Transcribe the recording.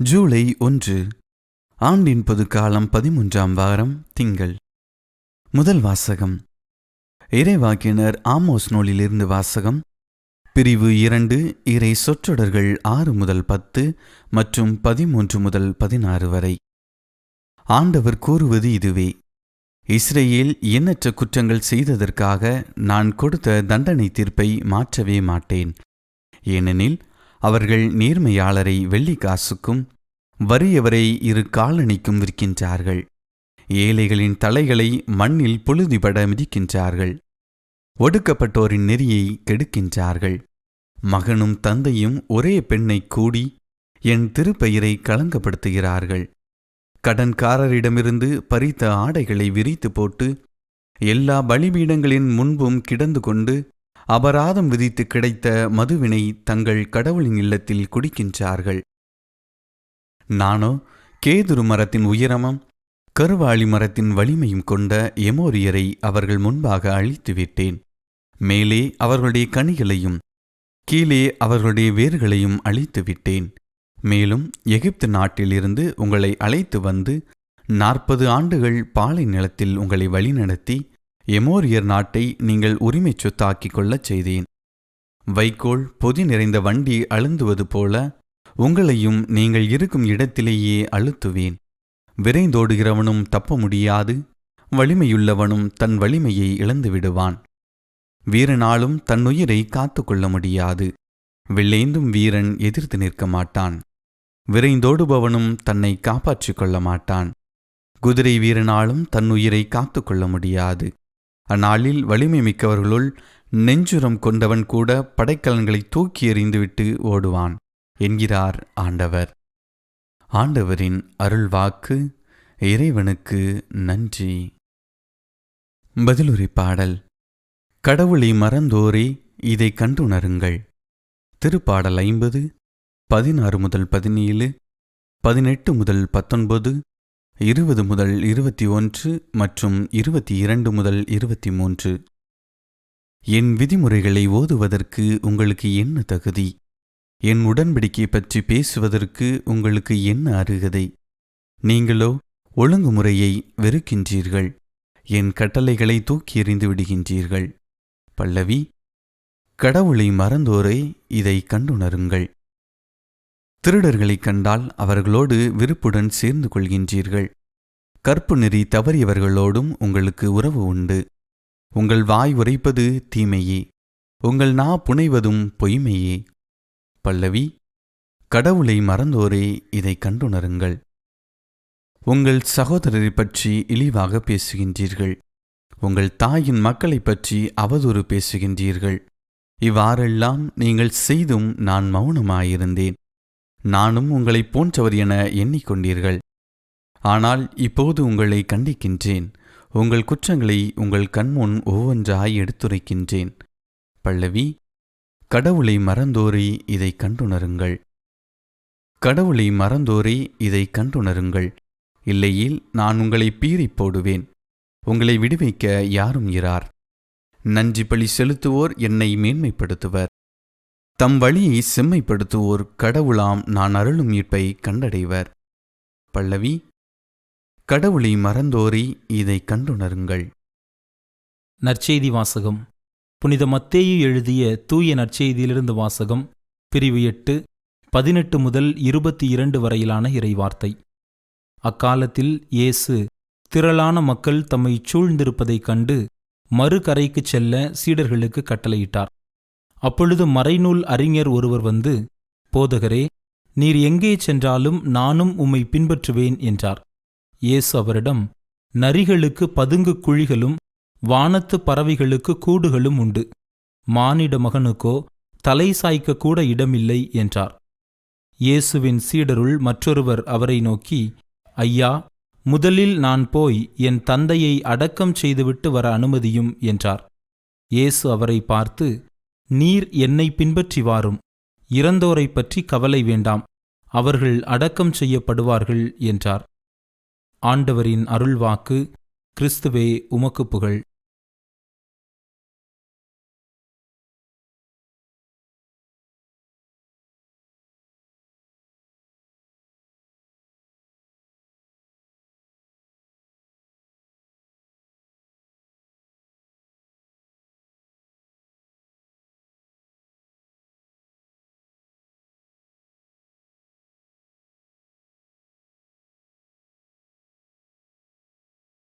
ஜூலை ஒன்று ஆண்டின் பொதுக்காலம் பதிமூன்றாம் வாரம் திங்கள். முதல் வாசகம். இறைவாக்கினர் ஆமோஸ் நூலிலிருந்து வாசகம். பிரிவு இரண்டு இறை சொற்றொடர்கள் ஆறு முதல் பத்து மற்றும் பதிமூன்று முதல் பதினாறு வரை. ஆண்டவர் கூறுவது இதுவே இஸ்ரேல் எண்ணற்ற குற்றங்கள் செய்ததற்காக நான் கொடுத்த தண்டனை தீர்ப்பை மாற்றவே மாட்டேன். ஏனெனில் அவர்கள் நேர்மையாளரை வெள்ளி காசுக்கும் வறியவரை இரு காலணிக்கும் விற்கின்றார்கள். ஏழைகளின் தலைகளை மண்ணில் புழுதிபட மிதிக்கின்றார்கள். ஒடுக்கப்பட்டோரின் நெறியை கெடுக்கின்றார்கள். மகனும் தந்தையும் ஒரே பெண்ணை கூடி என் திருப்பெயரை களங்கப்படுத்துகிறார்கள். கடன்காரரிடமிருந்து பறித்த ஆடைகளை விரித்து போட்டு எல்லா பலிபீடங்களின் முன்பும் கிடந்து கொண்டு அபராதம் விதித்து கிடைத்த மதுவினை தங்கள் கடவுளின் இல்லத்தில் குடிக்கின்றார்கள். நானோ கேதுரு மரத்தின் உயரமும் கருவாளி மரத்தின் வலிமையும் கொண்ட எமோரியரை அவர்கள் முன்பாக அழித்து விட்டேன். மேலே அவர்களுடைய கனிகளையும் கீழே அவர்களுடைய வேர்களையும் அழித்து விட்டேன். மேலும் எகிப்து நாட்டிலிருந்து உங்களை அழைத்து வந்து நாற்பது ஆண்டுகள் பாலை நிலத்தில் உங்களை வழிநடத்தி எமோரியர் நாட்டை நீங்கள் உரிமை சொத்தாக்கிக் கொள்ளச் செய்தேன். வைக்கோல் பொதி நிறைந்த வண்டி அழுந்துவது போல உங்களையும் நீங்கள் இருக்கும் இடத்திலேயே அழுத்துவேன். விரைந்தோடுகிறவனும் தப்ப முடியாது வலிமையுள்ளவனும் தன் வலிமையை இழந்துவிடுவான் வீரனாலும் தன் உயிரை காத்துக்கொள்ள முடியாது வெள்ளேந்தும் வீரன் எதிர்த்து நிற்க மாட்டான். விரைந்தோடுபவனும் தன்னை காப்பாற்றிக் கொள்ள மாட்டான். குதிரை வீரனாலும் தன் உயிரை காத்துக்கொள்ள முடியாது அந்நாளில் வலிமை மிக்கவர்களுள் நெஞ்சுரம் கொண்டவன் கூட படைக்கலன்களை தூக்கி எறிந்துவிட்டு ஓடுவான் என்கிறார் ஆண்டவர். ஆண்டவரின் அருள்வாக்கு இறைவனுக்கு நன்றி. பதிலுரை பாடல். கடவுளை மறந்தோரே இதை கண்டுணருங்கள். திருப்பாடல் ஐம்பது பதினாறு முதல் பதினேழு பதினெட்டு முதல் பத்தொன்பது இருபது முதல் இருபத்தி ஒன்று மற்றும் இருபத்தி இரண்டு முதல் இருபத்தி மூன்று. என் விதிமுறைகளை ஓதுவதற்கு உங்களுக்கு என்ன தகுதி? என் உடன்படிக்கை பற்றி பேசுவதற்கு உங்களுக்கு என்ன அருகதை? நீங்களோ ஒழுங்குமுறையை வெறுக்கின்றீர்கள். என் கட்டளைகளை தூக்கி எறிந்து விடுகின்றீர்கள். பல்லவி கடவுளை மறந்தோரை இதை கண்டுணருங்கள். திருடர்களைக் கண்டால் அவர்களோடு விருப்புடன் சேர்ந்து கொள்கின்றீர்கள். கற்பு நெறி தவறியவர்களோடும் உங்களுக்கு உறவு உண்டு. உங்கள் வாய் உரைப்பது தீமையே. உங்கள் நா புனைவதும் பொய்மையே. பல்லவி கடவுளை மறந்தோரே இதை கண்டுணருங்கள். உங்கள் சகோதரரை பற்றி இழிவாக பேசுகின்றீர்கள். உங்கள் தாயின் மக்களைப் பற்றி அவதூறு பேசுகின்றீர்கள். இவ்வாறெல்லாம் நீங்கள் செய்தும் நான் மௌனமாயிருந்தேன். நானும் உங்களைப் போன்றவர் என எண்ணிக்கொண்டீர்கள். ஆனால் இப்போது உங்களை கண்டிக்கின்றேன். உங்கள் குற்றங்களை உங்கள் கண்முன் ஒவ்வொன்றாய் எடுத்துரைக்கின்றேன். பல்லவி கடவுளை மறந்தோரை இதை கண்டுணருங்கள். கடவுளை மறந்தோரை இதை கண்டுணருங்கள். இல்லையில் நான் உங்களை பீறிப் போடுவேன். உங்களை விடுவிக்க யாரும் இரார். நன்றி பழி செலுத்துவோர் என்னை மேன்மைப்படுத்துவர். தம் வழியை செம்மைப்படுத்துவோர் கடவுளாம் நான் அருளும் மீட்பை கண்டடைவர். பல்லவி கடவுளை மறந்தோரி இதை கண்டுணருங்கள். நற்செய்தி வாசகம். புனித மத்தேயு எழுதிய தூய நற்செய்தியிலிருந்து வாசகம் பிரிவு எட்டு பதினெட்டு முதல் இருபத்தி இரண்டு வரையிலான இறைவார்த்தை. அக்காலத்தில் இயேசு திரளான மக்கள் தம்மை சூழ்ந்திருப்பதைக் கண்டு மறுகரைக்குச் செல்ல சீடர்களுக்கு கட்டளையிட்டார். அப்பொழுது மறைநூல் அறிஞர் ஒருவர் வந்து போதகரே நீர் எங்கே சென்றாலும் நானும் உம்மை பின்பற்றுவேன் என்றார். இயேசு அவரிடம் நரிகளுக்கு பதுங்கு குழிகளும் வானத்து பறவைகளுக்கு கூடுகளும் உண்டு. மானிட மகனுக்கோ தலை சாய்க்க கூட இடமில்லை என்றார். இயேசுவின் சீடருள் மற்றொருவர் அவரை நோக்கி ஐயா முதலில் நான் போய் என் தந்தையை அடக்கம் செய்துவிட்டு வர அனுமதியும் என்றார். இயேசு அவரை பார்த்து நீர் என்னை பின்பற்றி வாரும். இறந்தோரைப் பற்றி கவலை வேண்டாம். அவர்கள் அடக்கம் செய்யப்படுவார்கள் என்றார். ஆண்டவரின் அருள்வாக்கு கிறிஸ்துவே உமக்கு புகழ்.